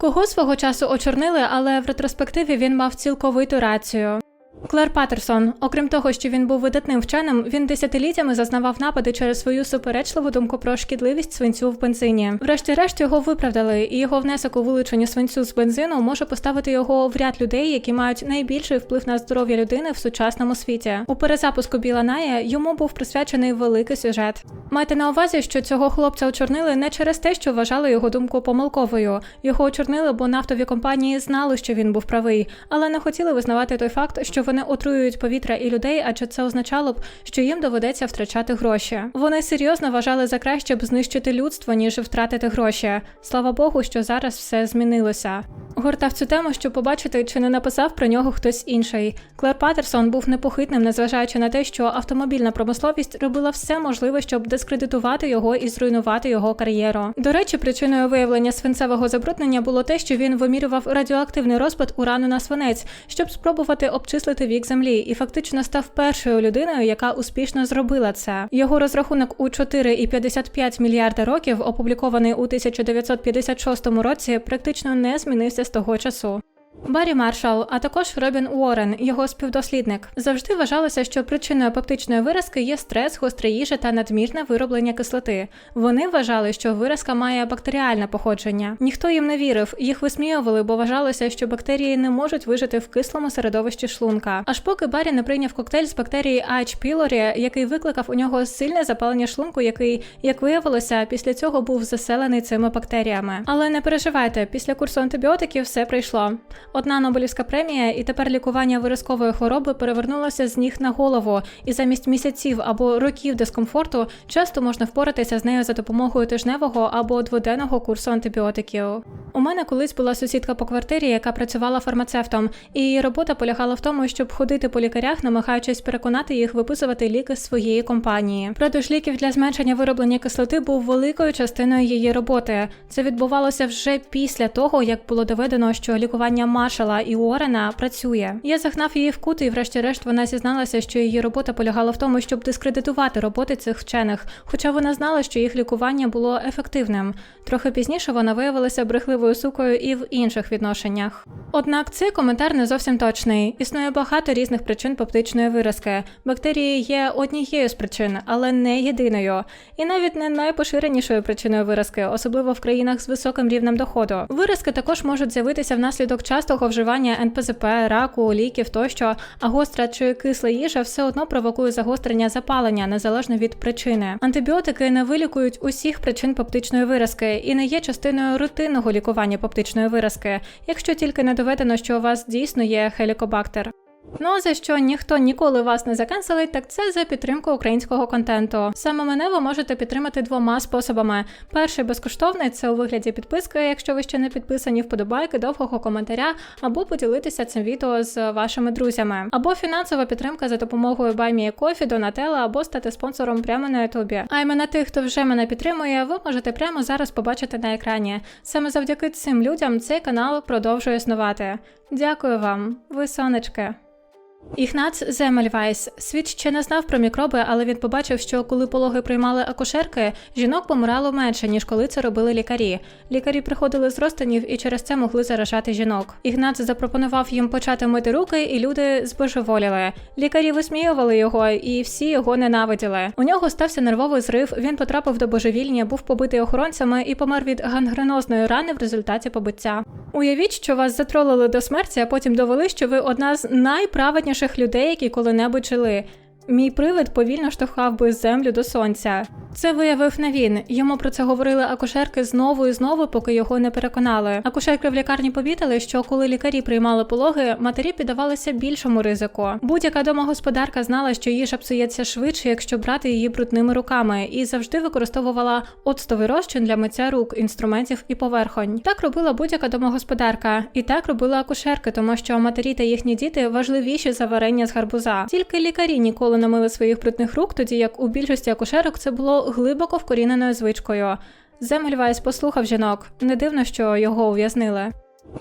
Кого свого часу очорнили, але в ретроспективі він мав цілковиту рацію. Клер Паттерсон, окрім того, що він був видатним вченим, він десятиліттями зазнавав напади через свою суперечливу думку про шкідливість свинцю в бензині. Врешті-решт його виправдали, і його внесок у вилучення свинцю з бензину може поставити його в ряд людей, які мають найбільший вплив на здоров'я людини в сучасному світі. У перезапуску Біла Ная йому був присвячений великий сюжет. Майте на увазі, що цього хлопця очорнили не через те, що вважали його думку помилковою. Його очорнили, бо нафтові компанії знали, що він був правий, але не хотіли визнавати той факт, що вони отруюють повітря і людей, адже це означало б, що їм доведеться втрачати гроші. Вони серйозно вважали за краще б знищити людство, ніж втратити гроші. Слава Богу, що зараз все змінилося. Гортав цю тему, щоб побачити, чи не написав про нього хтось інший. Клер Паттерсон був непохитним, незважаючи на те, що автомобільна промисловість робила все можливе, щоб дискредитувати його і зруйнувати його кар'єру. До речі, причиною виявлення свинцевого забруднення було те, що він вимірював радіоактивний розпад урану на свинець, щоб спробувати обчислити вік землі, і фактично став першою людиною, яка успішно зробила це. Його розрахунок у 4,55 мільярда років, опублікований у 1956 році, практично не змінився з того часу. Баррі Маршал, а також Робін Уоррен, його співдослідник, завжди вважалося, що причиною пептичної виразки є стрес, гостра їжа та надмірне вироблення кислоти. Вони вважали, що виразка має бактеріальне походження. Ніхто їм не вірив, їх висміювали, бо вважалося, що бактерії не можуть вижити в кислому середовищі шлунка. Аж поки Баррі не прийняв коктейль з бактерії H. pylori, який викликав у нього сильне запалення шлунку, який, як виявилося, після цього був заселений цими бактеріями. Але не переживайте, після курсу антибіотиків все прийшло. Одна Нобелівська премія, і тепер лікування виразкової хвороби перевернулося з ніг на голову, і замість місяців або років дискомфорту часто можна впоратися з нею за допомогою тижневого або дводенного курсу антибіотиків. У мене колись була сусідка по квартирі, яка працювала фармацевтом, і її робота полягала в тому, щоб ходити по лікарях, намагаючись переконати їх виписувати ліки з своєї компанії. Продаж ліків для зменшення вироблення кислоти був великою частиною її роботи. Це відбувалося вже після того, як було доведено, що лікування Маршала і Уоррена працює. Я загнав її в кут, і врешті-решт вона зізналася, що її робота полягала в тому, щоб дискредитувати роботи цих вчених, хоча вона знала, що їх лікування було ефективним. Трохи пізніше вона виявилася брехливою сукою і в інших відношеннях. Однак цей коментар не зовсім точний. Існує багато різних причин пептичної виразки. Бактерії є однією з причин, але не єдиною, і навіть не найпоширенішою причиною виразки, особливо в країнах з високим рівнем доходу. Виразки також можуть з'явитися внаслідок частого вживання НПЗП, раку, ліків тощо, а гостра чи кисла їжа все одно провокує загострення запалення незалежно від причини. Антибіотики не вилікують усіх причин пептичної виразки і не є частиною рутинного лікування пептичної виразки, якщо тільки не доведено, що у вас дійсно є хелікобактер. Ну за що ніхто ніколи вас не закенселить, так це за підтримку українського контенту. Саме мене ви можете підтримати двома способами: перший безкоштовний це у вигляді підписки, якщо ви ще не підписані, вподобайки, довгого коментаря, або поділитися цим відео з вашими друзями, або фінансова підтримка за допомогою BuyMeACoffee, Донателла, або стати спонсором прямо на Ютубі. А імена тих, хто вже мене підтримує, ви можете прямо зараз побачити на екрані. Саме завдяки цим людям цей канал продовжує існувати. Дякую вам, ви сонечки. Ігнац Земельвайс. Світ ще не знав про мікроби, але він побачив, що коли пологи приймали акушерки, жінок помирало менше, ніж коли це робили лікарі. Лікарі приходили з розтинів і через це могли заражати жінок. Ігнац запропонував їм почати мити руки, і люди збожеволіли. Лікарі висміювали його, і всі його ненавиділи. У нього стався нервовий зрив. Він потрапив до божевільня, був побитий охоронцями і помер від гангренозної рани в результаті побиття. Уявіть, що вас затролили до смерті, а потім довели, що ви одна з найправедніших людей, які коли-небудь жили. Мій привид повільно штовхав би землю до сонця. Це виявив не він. Йому про це говорили акушерки знову і знову, поки його не переконали. Акушерки в лікарні помітили, що коли лікарі приймали пологи, матері піддавалися більшому ризику. Будь-яка домогосподарка знала, що їжа псується швидше, якщо брати її брудними руками, і завжди використовувала оцтовий розчин для миття рук, інструментів і поверхонь. Так робила будь-яка домогосподарка, і так робили акушерки, тому що матері та їхні діти важливіші за варення з гарбуза. Тільки лікарі ніколи не мили своїх брудних рук, тоді як у більшості акушерок це було глибоко вкоріненою звичкою. Земельвайс послухав жінок. Не дивно, що його ув'язнили.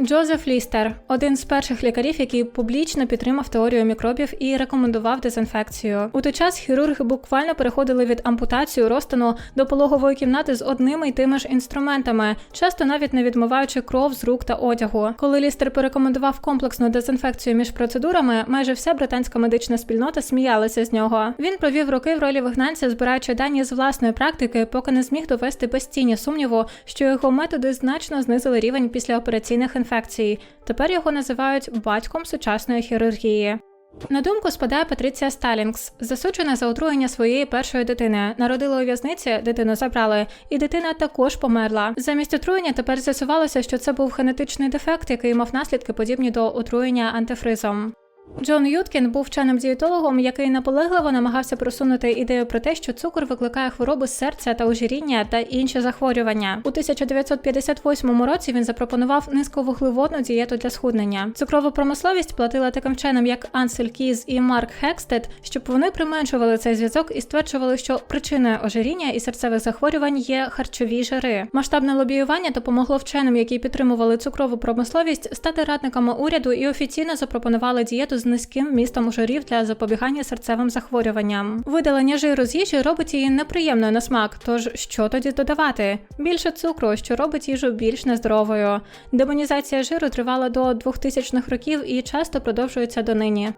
Джозеф Лістер один з перших лікарів, який публічно підтримав теорію мікробів і рекомендував дезінфекцію. У той час хірурги буквально переходили від ампутації розтину до пологової кімнати з одними й тими ж інструментами, часто навіть не відмиваючи кров з рук та одягу. Коли лістер порекомендував комплексну дезінфекцію між процедурами, майже вся британська медична спільнота сміялася з нього. Він провів роки в ролі вигнанця, збираючи дані з власної практики, поки не зміг довести без тіні сумніву, що його методи значно знизили рівень післяопераційних інфекцій. Тепер його називають батьком сучасної хірургії. На думку спадає Патріція Сталінгс, засуджена за отруєння своєї першої дитини. Народила у в'язниці, дитину забрали, і дитина також померла. Замість отруєння тепер з'ясувалося, що це був генетичний дефект, який мав наслідки подібні до отруєння антифризом. Джон Юткін був вченим дієтологом, який наполегливо намагався просунути ідею про те, що цукор викликає хвороби серця та ожиріння та інші захворювання. У 1958 році він запропонував низьковуглеводну дієту для схуднення. Цукрову промисловість платила таким вченим, як Ансель Кіз і Марк Хекстед, щоб вони применшували цей зв'язок і стверджували, що причиною ожиріння і серцевих захворювань є харчові жири. Масштабне лобіювання допомогло вченим, які підтримували цукрову промисловість, стати радниками уряду і офіційно запропонували дієту з низьким містом жирів для запобігання серцевим захворюванням. Видалення жиру з їжі робить її неприємною на смак. Тож що тоді додавати? Більше цукру, що робить їжу більш нездоровою. Демонізація жиру тривала до 2000-х років і часто продовжується донині.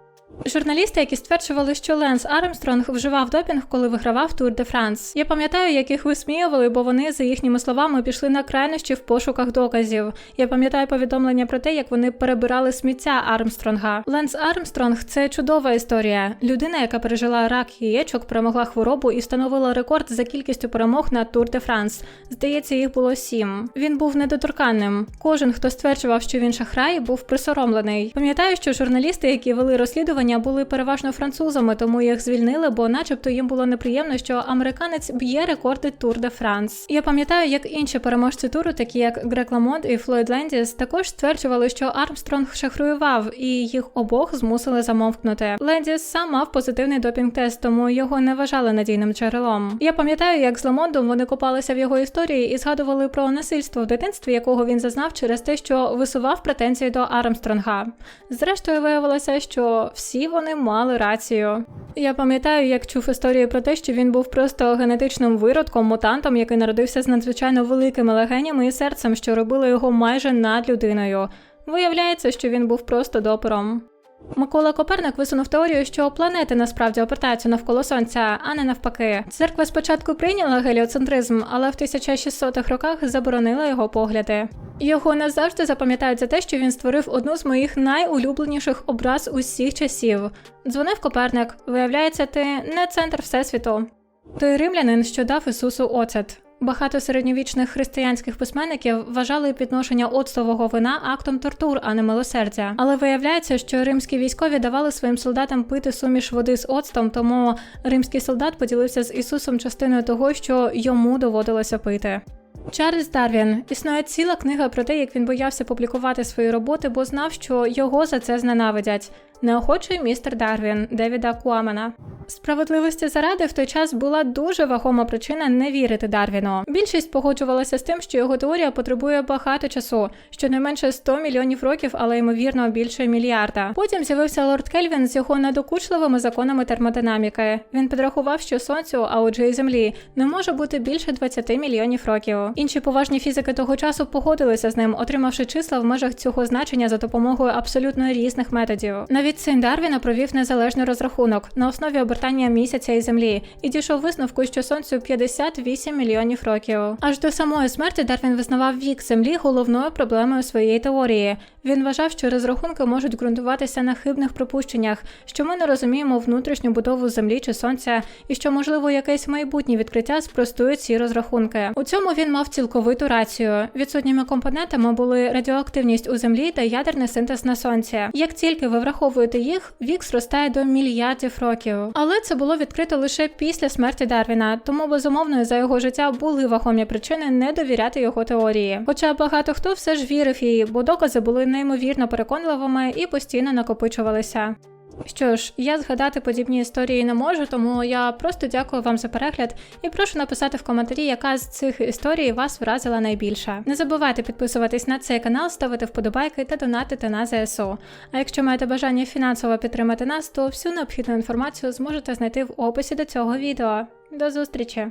Журналісти, які стверджували, що Ленс Армстронг вживав допінг, коли вигравав Тур де Франс. Я пам'ятаю, як їх висміювали, бо вони, за їхніми словами, пішли на крайнощі в пошуках доказів. Я пам'ятаю повідомлення про те, як вони перебирали сміття Армстронга. Ленс Армстронг це чудова історія. Людина, яка пережила рак яєчок, перемогла хворобу і встановила рекорд за кількістю перемог на Тур де Франс. Здається, їх було сім. Він був недоторканним. Кожен, хто стверджував, що він шахрай, був присоромлений. Пам'ятаю, що журналісти, які вели розслідування, були переважно французами, тому їх звільнили, бо, начебто, їм було неприємно, що американець б'є рекорди Тур де Франс. Я пам'ятаю, як інші переможці туру, такі як Грек Ламонт і Флойд Лендіс, також стверджували, що Армстронг шахруював, і їх обох змусили замовкнути. Лендіс сам мав позитивний допінг-тест, тому його не вважали надійним джерелом. Я пам'ятаю, як з Ламондом вони копалися в його історії і згадували про насильство в дитинстві, якого він зазнав через те, що висував претензії до Армстронга. Зрештою, виявилося, що всі вони мали рацію. Я пам'ятаю, як чув історії про те, що він був просто генетичним виродком, мутантом, який народився з надзвичайно великими легенями і серцем, що робило його майже над людиною. Виявляється, що він був просто допером. Микола Коперник висунув теорію, що планети насправді обертаються навколо сонця, а не навпаки. Церква спочатку прийняла геліоцентризм, але в 1600-х роках заборонила його погляди. Його назавжди запам'ятають за те, що він створив одну з моїх найулюбленіших образ усіх часів. Дзвонив Коперник. Виявляється, ти не центр всесвіту. Той римлянин, що дав Ісусу оцет. Багато середньовічних християнських письменників вважали підношення оцтового вина актом тортур, а не милосердя. Але виявляється, що римські військові давали своїм солдатам пити суміш води з оцтом, тому римський солдат поділився з Ісусом частиною того, що йому доводилося пити. Чарльз Дарвін існує ціла книга про те, як він боявся публікувати свої роботи, бо знав, що його за це зненавидять. Неохочий містер Дарвін Девіда Куамена. Справедливості заради в той час була дуже вагома причина не вірити Дарвіну. Більшість погоджувалася з тим, що його теорія потребує багато часу, щонайменше 100 мільйонів років, але ймовірно більше мільярда. Потім з'явився лорд Кельвін з його недокучливими законами термодинаміки. Він підрахував, що сонцю, а отже і землі, не може бути більше 20 мільйонів років. Інші поважні фізики того часу погодилися з ним, отримавши числа в межах цього значення за допомогою абсолютно різних методів. Навіть син Дарвіна провів незалежний розрахунок на основі обертання місяця і землі і дійшов висновку, що сонцю 58 мільйонів років. Аж до самої смерті Дарвін визнавав вік землі головною проблемою своєї теорії. Він вважав, що розрахунки можуть ґрунтуватися на хибних припущеннях, що ми не розуміємо внутрішню будову землі чи сонця, і що, можливо, якесь майбутнє відкриття спростує ці розрахунки. У цьому він мав цілковиту рацію. Відсутніми компонентами були радіоактивність у землі та ядерний синтез на сонці. Як тільки ви враховуєте їх, вік зростає до мільярдів років. Але це було відкрито лише після смерті Дарвіна, тому безумовно за його життя були вагомі причини не довіряти його теорії. Хоча багато хто все ж вірив їй, бо докази були неймовірно переконливими і постійно накопичувалися. Що ж, я згадати подібні історії не можу, тому я просто дякую вам за перегляд і прошу написати в коментарі, яка з цих історій вас вразила найбільше. Не забувайте підписуватись на цей канал, ставити вподобайки та донатити на ЗСУ. А якщо маєте бажання фінансово підтримати нас, то всю необхідну інформацію зможете знайти в описі до цього відео. До зустрічі!